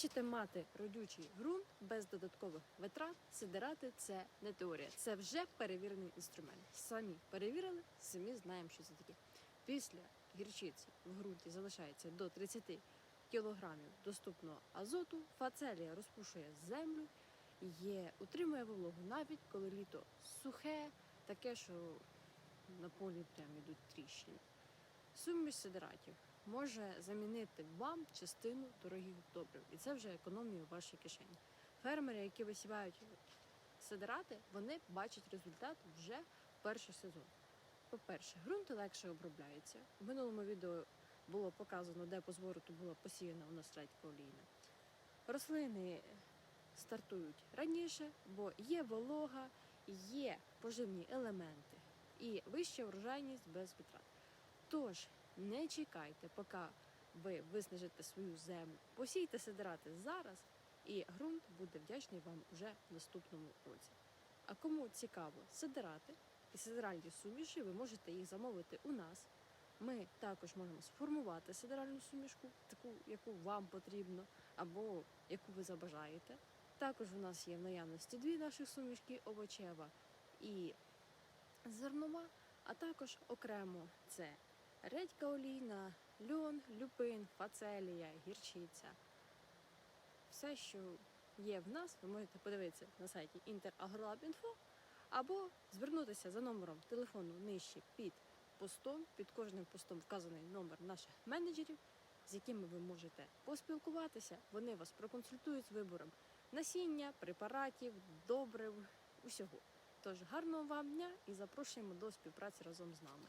Хочете мати родючий ґрунт без додаткових витрат, сидирати це не теорія, це вже перевірений інструмент. Самі перевірили, самі знаємо, що це таке. Після гірчиці в ґрунті залишається до 30 кілограмів доступного азоту, фацелія розпушує землю, є, утримує вологу навіть коли літо сухе, таке, що на полі прям ідуть тріщини. Суміш сидератів може замінити вам частину дорогих добрив, і це вже економія у вашій кишені. Фермери, які висівають сидерати, вони бачать результат вже в перший сезон. По-перше, ґрунти легше обробляються. В минулому відео було показано, де по звороту була посіяна у нас редька олійна. Рослини стартують раніше, бо є волога, є поживні елементи і вища врожайність без витрат. Тож не чекайте, поки ви виснажите свою землю. Посійте сидирати зараз, і ґрунт буде вдячний вам вже в наступному році. А кому цікаво сидирати і сидиральні суміші, ви можете їх замовити у нас. Ми також можемо сформувати сидеральну сумішку, таку, яку вам потрібно, або яку ви забажаєте. Також у нас є в наявності дві наші сумішки овочева і зернова, а також окремо це редька олійна, льон, люпин, фацелія, гірчиця. Все, що є в нас, ви можете подивитися на сайті interagrolab.info або звернутися за номером телефону нижче під постом. Під кожним постом вказаний номер наших менеджерів, з якими ви можете поспілкуватися. Вони вас проконсультують з вибором насіння, препаратів, добрив, усього. Тож гарного вам дня і запрошуємо до співпраці разом з нами.